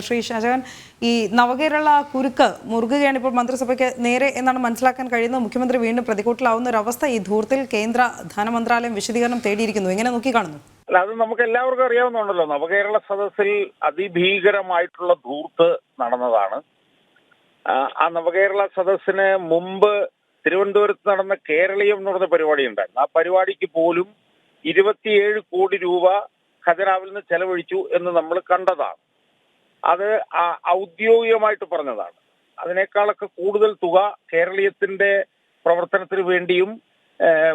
ശ്രീ ഷാജഹാൻ. ഈ നവകേരള കുരുക്ക് മുറുകുകയാണ് ഇപ്പോൾ മന്ത്രിസഭയ്ക്ക് നേരെ എന്നാണ് മനസ്സിലാക്കാൻ കഴിയുന്നത്. മുഖ്യമന്ത്രി വീണ്ടും പ്രതികൂട്ടിലാവുന്ന അവസ്ഥ ഈ ധൂർത്തിൽ കേന്ദ്ര ധനമന്ത്രാലയം വിശദീകരണം തേടിയിരിക്കുന്നു. എങ്ങനെ നോക്കിക്കാണുന്നു? അല്ല അത് നമുക്ക് എല്ലാവർക്കും അറിയാവുന്നുണ്ടല്ലോ നവകേരള സദസ്സിൽ അതിഭീകരമായിട്ടുള്ള ധൂർത്ത് നടന്നതാണ്. ആ, ആ നവകേരള സദസ്സിന് മുമ്പ് തിരുവനന്തപുരത്ത് നടന്ന കേരളീയം എന്ന് പറഞ്ഞ പരിപാടി ഉണ്ടായിരുന്നു. ആ പരിപാടിക്ക് പോലും ഇരുപത്തിയേഴ് കോടി രൂപ ഖജനാവിൽ നിന്ന് ചെലവഴിച്ചു എന്ന് നമ്മൾ കണ്ടതാണ്. അത് ഔദ്യോഗികമായിട്ട് പറഞ്ഞതാണ്. അതിനേക്കാളൊക്കെ കൂടുതൽ തുക കേരളീയത്തിന്റെ പ്രവർത്തനത്തിന് വേണ്ടിയും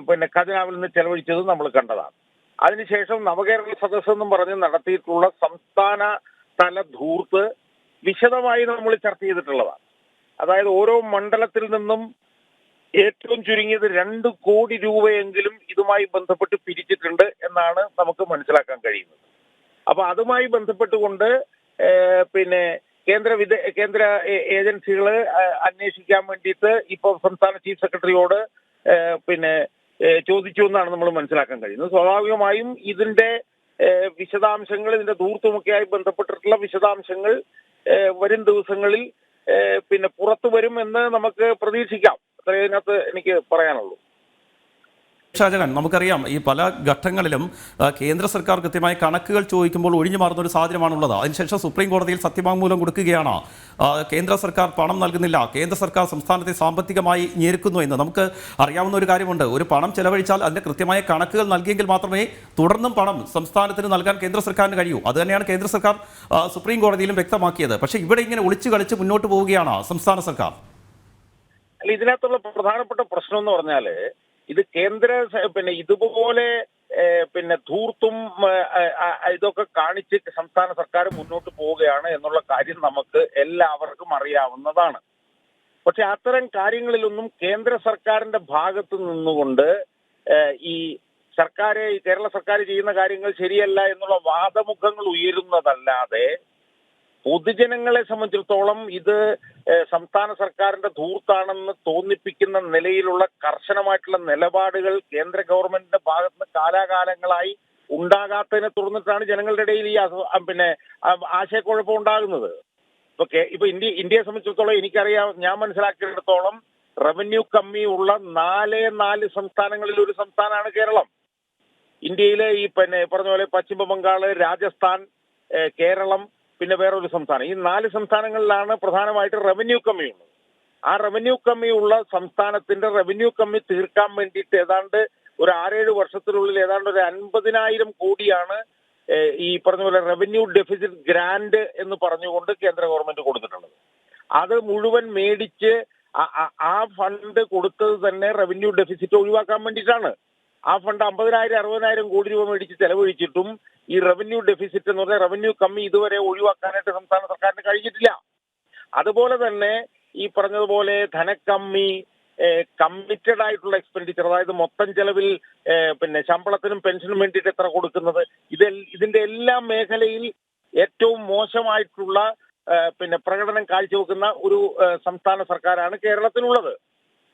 പിന്നെ ഖജനാവിൽ നിന്ന് ചെലവഴിച്ചത് നമ്മൾ കണ്ടതാണ്. അതിനുശേഷം നവകേരള സദസ് എന്നും പറഞ്ഞ് നടത്തിയിട്ടുള്ള സംസ്ഥാന തല ധൂർത്ത് വിശദമായി നമ്മൾ ചർച്ച ചെയ്തിട്ടുള്ളതാണ്. അതായത് ഓരോ മണ്ഡലത്തിൽ നിന്നും ഏറ്റവും ചുരുങ്ങിയത് രണ്ട് കോടി രൂപയെങ്കിലും ഇതുമായി ബന്ധപ്പെട്ട് പിരിച്ചിട്ടുണ്ട് എന്നാണ് നമുക്ക് മനസ്സിലാക്കാൻ കഴിയുന്നത്. അപ്പൊ അതുമായി ബന്ധപ്പെട്ടുകൊണ്ട് പിന്നെ കേന്ദ്ര വിദ കേന്ദ്ര ഏജൻസികൾ അന്വേഷിക്കാൻ വേണ്ടിയിട്ട് ഇപ്പോൾ സംസ്ഥാന ചീഫ് സെക്രട്ടറിയോട് പിന്നെ ചോദിച്ചു എന്നാണ് നമ്മൾ മനസ്സിലാക്കാൻ കഴിയുന്നത്. സ്വാഭാവികമായും ഇതിന്റെ വിശദാംശങ്ങൾ ഇതിന്റെ ദൂർത്തുമൊക്കെയായി ബന്ധപ്പെട്ടിട്ടുള്ള വിശദാംശങ്ങൾ വരും ദിവസങ്ങളിൽ പിന്നെ പുറത്തു വരും എന്ന് നമുക്ക് പ്രതീക്ഷിക്കാം. അത്രേ ഇതിനകത്ത് എനിക്ക് പറയാനുള്ളൂ. ഷാജഹാൻ നമുക്കറിയാം ഈ പല ഘട്ടങ്ങളിലും കേന്ദ്ര സർക്കാർ കൃത്യമായ കണക്കുകൾ ചോദിക്കുമ്പോൾ ഒഴിഞ്ഞു മാറുന്ന ഒരു സാഹചര്യമാണുള്ളത്. അതിനുശേഷം സുപ്രീം കോടതിയിൽ സത്യവാങ്മൂലം കൊടുക്കുകയാണ്. കേന്ദ്ര സർക്കാർ പണം നൽകുന്നില്ല. കേന്ദ്ര സർക്കാർ സംസ്ഥാനത്തെ സാമ്പത്തികമായി ഞെരുക്കുന്നു എന്ന് നമുക്ക് അറിയാവുന്ന ഒരു കാര്യമുണ്ട്. ഒരു പണം ചെലവഴിച്ചാൽ അതിന്റെ കൃത്യമായ കണക്കുകൾ നൽകിയെങ്കിൽ മാത്രമേ തുടർന്നും പണം സംസ്ഥാനത്തിന് നൽകാൻ കേന്ദ്ര സർക്കാരിന് കഴിയൂ. അത് തന്നെയാണ് കേന്ദ്ര സർക്കാർ സുപ്രീം കോടതിയിലും വ്യക്തമാക്കിയത്. പക്ഷേ ഇവിടെ ഇങ്ങനെ ഒളിച്ചു കളിച്ച് മുന്നോട്ട് പോവുകയാണ് സംസ്ഥാന സർക്കാർ. അല്ല ഇതിനകത്തുള്ള പ്രധാനപ്പെട്ട പ്രശ്നം എന്ന് പറഞ്ഞാൽ ഇത് കേന്ദ്ര പിന്നെ ഇതുപോലെ പിന്നെ ധൂർത്തും ഇതൊക്കെ കാണിച്ച് സംസ്ഥാന സർക്കാർ മുന്നോട്ട് പോവുകയാണ് എന്നുള്ള കാര്യം നമുക്ക് എല്ലാവർക്കും അറിയാവുന്നതാണ്. പക്ഷെ അത്തരം കാര്യങ്ങളിലൊന്നും കേന്ദ്ര സർക്കാരിന്റെ ഭാഗത്ത് നിന്നുകൊണ്ട് ഈ സർക്കാർ കേരള സർക്കാർ ചെയ്യുന്ന കാര്യങ്ങൾ ശരിയല്ല എന്നുള്ള വാദമുഖങ്ങൾ ഉയരുന്നതല്ലാതെ പൊതുജനങ്ങളെ സംബന്ധിച്ചിടത്തോളം ഇത് സംസ്ഥാന സർക്കാരിന്റെ ധൂർത്താണെന്ന് തോന്നിപ്പിക്കുന്ന നിലയിലുള്ള കർശനമായിട്ടുള്ള നിലപാടുകൾ കേന്ദ്ര ഗവൺമെന്റിന്റെ ഭാഗത്തുനിന്ന് കാലാകാലങ്ങളായി ഉണ്ടാകാത്തതിനെ തുടർന്നിട്ടാണ് ജനങ്ങളുടെ ഇടയിൽ ഈ പിന്നെ ആശയക്കുഴപ്പം ഉണ്ടാകുന്നത്. ഓക്കെ ഇപ്പൊ ഇന്ത്യ ഇന്ത്യയെ സംബന്ധിച്ചിടത്തോളം എനിക്കറിയാം ഞാൻ മനസ്സിലാക്കിയിടത്തോളം റവന്യൂ കമ്മി ഉള്ള നാലേ നാല് സംസ്ഥാനങ്ങളിൽ ഒരു സംസ്ഥാനമാണ് കേരളം. ഇന്ത്യയിലെ ഈ പിന്നെ പറഞ്ഞ പോലെ പശ്ചിമ ബംഗാൾ രാജസ്ഥാൻ കേരളം പിന്നെ വേറൊരു സംസ്ഥാനം. ഈ നാല് സംസ്ഥാനങ്ങളിലാണ് പ്രധാനമായിട്ട് റവന്യൂ കമ്മി ഉള്ളത്. ആ റവന്യൂ കമ്മി ഉള്ള സംസ്ഥാനത്തിന്റെ റവന്യൂ കമ്മി തീർക്കാൻ വേണ്ടിയിട്ട് ഏതാണ്ട് ഒരു ആറേഴ് വർഷത്തിനുള്ളിൽ ഏതാണ്ട് ഒരു അൻപതിനായിരം കോടിയാണ് ഈ പറഞ്ഞ പോലെ റവന്യൂ ഡെഫിസിറ്റ് ഗ്രാന്റ് എന്ന് പറഞ്ഞുകൊണ്ട് കേന്ദ്ര ഗവൺമെന്റ് കൊടുത്തിട്ടുള്ളത്. അത് മുഴുവൻ മേടിച്ച് ആ- ഫണ്ട് കൊടുത്തത് തന്നെ റവന്യൂ ഡെഫിസിറ്റ് ഒഴിവാക്കാൻ വേണ്ടിയിട്ടാണ്. ആ ഫണ്ട് അമ്പതിനായിരം അറുപതിനായിരം കോടി രൂപ മേടിച്ച് ചെലവഴിച്ചിട്ടും ഈ റവന്യൂ ഡെഫിസിറ്റ് എന്ന് പറഞ്ഞാൽ റവന്യൂ കമ്മി ഇതുവരെ ഒഴിവാക്കാനായിട്ട് സംസ്ഥാന സർക്കാരിന് കഴിഞ്ഞിട്ടില്ല. അതുപോലെ തന്നെ ഈ പറഞ്ഞതുപോലെ ധനക്കമ്മി കമ്മിറ്റഡ് ആയിട്ടുള്ള എക്സ്പെൻഡിച്ചർ അതായത് മൊത്തം ചെലവിൽ പിന്നെ ശമ്പളത്തിനും പെൻഷനും വേണ്ടിയിട്ട് എത്ര കൊടുക്കുന്നത് ഇത് ഇതിന്റെ എല്ലാ മേഖലയിൽ ഏറ്റവും മോശമായിട്ടുള്ള പിന്നെ പ്രകടനം കാഴ്ചവെക്കുന്ന ഒരു സംസ്ഥാന സർക്കാരാണ് കേരളത്തിലുള്ളത്.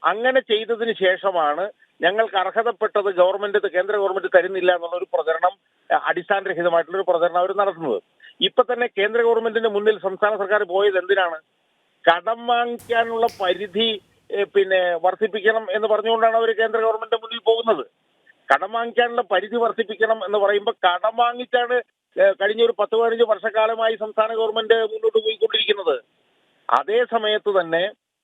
അങ്ങനെ ചെയ്തതിന് ശേഷമാണ് ഞങ്ങൾക്ക് അർഹതപ്പെട്ടത് ഗവൺമെന്റ് കേന്ദ്ര ഗവൺമെന്റ് തരുന്നില്ല എന്നുള്ള ഒരു പ്രചരണം അടിസ്ഥാനരഹിതമായിട്ടുള്ള ഒരു പ്രചരണം അവർ നടത്തുന്നത്. ഇപ്പൊ തന്നെ കേന്ദ്ര ഗവൺമെന്റിന്റെ മുന്നിൽ സംസ്ഥാന സർക്കാർ പോയത് എന്തിനാണ്? കടം വാങ്ങിക്കാനുള്ള പരിധി പിന്നെ വർദ്ധിപ്പിക്കണം എന്ന് പറഞ്ഞുകൊണ്ടാണ് അവർ കേന്ദ്ര ഗവൺമെന്റിന്റെ മുന്നിൽ പോകുന്നത്. കടം വാങ്ങിക്കാനുള്ള പരിധി വർദ്ധിപ്പിക്കണം എന്ന് പറയുമ്പോൾ കടം വാങ്ങിച്ചാണ് കഴിഞ്ഞ ഒരു പത്ത് പതിനഞ്ച് വർഷക്കാലമായി സംസ്ഥാന ഗവൺമെന്റ് മുന്നോട്ട് പോയിക്കൊണ്ടിരിക്കുന്നത്. അതേ സമയത്ത് തന്നെ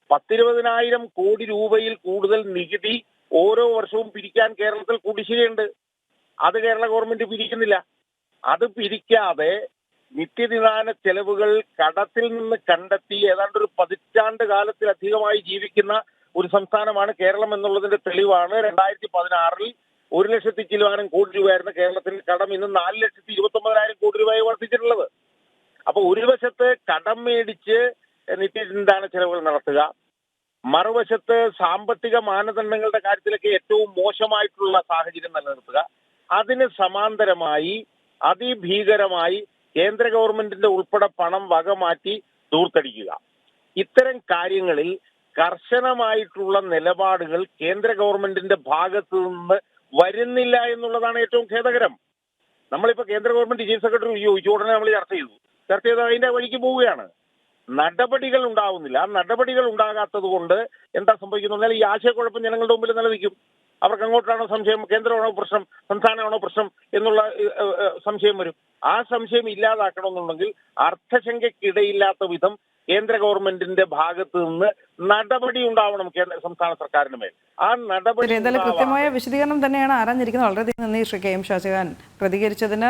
പത്തിരുപതിനായിരം കോടി രൂപയിൽ കൂടുതൽ നികുതി ഓരോ വർഷവും പിരിക്കാൻ കേരളത്തിൽ കുടിശ്ശികയുണ്ട്. അത് കേരള ഗവൺമെന്റ് പിരിക്കുന്നില്ല. അത് പിരിക്കാതെ നിത്യനിദാന ചെലവുകൾ കടത്തിൽ നിന്ന് കണ്ടെത്തി ഏതാണ്ട് ഒരു പതിറ്റാണ്ട് കാലത്തിലധികമായി ജീവിക്കുന്ന ഒരു സംസ്ഥാനമാണ് കേരളം എന്നുള്ളതിന്റെ തെളിവാണ്. രണ്ടായിരത്തി പതിനാറിൽ ഒരു ലക്ഷത്തി ചില്ലുവാനും കോടി രൂപയായിരുന്ന കേരളത്തിന്റെ കടം. ഇന്ന് നാല് ലക്ഷത്തി ഇരുപത്തി ഒമ്പതിനായിരം കോടി രൂപയായി വർദ്ധിച്ചിട്ടുള്ളത്. അപ്പൊ ഒരു വശത്ത് കടം മേടിച്ച് നിത്യനിദാന ചെലവുകൾ നടത്തുക മറുവശത്ത് സാമ്പത്തിക മാനദണ്ഡങ്ങളുടെ കാര്യത്തിലൊക്കെ ഏറ്റവും മോശമായിട്ടുള്ള സാഹചര്യം നിലനിർത്തുക. അതിന് സമാന്തരമായി അതിഭീകരമായി കേന്ദ്ര ഗവൺമെന്റിന്റെ ഉൾപ്പെടെ പണം വകമാറ്റി ദൂർത്തടിക്കുക ഇത്തരം കാര്യങ്ങളിൽ കർശനമായിട്ടുള്ള നിലപാടുകൾ കേന്ദ്ര ഗവൺമെന്റിന്റെ ഭാഗത്തു നിന്ന് വരുന്നില്ല എന്നുള്ളതാണ് ഏറ്റവും ഖേദകരം. നമ്മളിപ്പോ കേന്ദ്ര ഗവൺമെന്റ് ചീഫ് സെക്രട്ടറി ചോദിച്ചു ഉടനെ നമ്മൾ ചർച്ച ചെയ്തു. ചർച്ച ചെയ്ത് അതിന്റെ വഴിക്ക് പോവുകയാണ്. നടപടികൾ ഉണ്ടാവുന്നില്ല. ആ നടപടികൾ ഉണ്ടാകാത്തത് കൊണ്ട് എന്താ സംഭവിക്കുന്നത് ഈ ആശയക്കുഴപ്പം ജനങ്ങളുടെ മുമ്പിൽ നിലനിൽക്കും. അവർക്ക് അങ്ങോട്ടാണോ സംശയം കേന്ദ്രമാണോ പ്രശ്നം? സംസ്ഥാനമാണോ പ്രശ്നം? എന്നുള്ള സംശയം വരും. ആ സംശയം ഇല്ലാതാക്കണമെന്നുണ്ടെങ്കിൽ അർത്ഥശങ്കയ്ക്കിടയില്ലാത്ത വിധം കേന്ദ്ര ഗവൺമെന്റിന്റെ ഭാഗത്ത് നിന്ന് നടപടി ഉണ്ടാവണം കേന്ദ്ര സംസ്ഥാന സർക്കാരിന് മേൽ. ആ നടപടി കൃത്യമായ വിശദീകരണം തന്നെയാണ് ആരാഞ്ഞിരിക്കുന്നത്. വളരെയധികം നന്ദി ശ്രീ കെ എം ഷാജഹാൻ പ്രതികരിച്ചതിന്.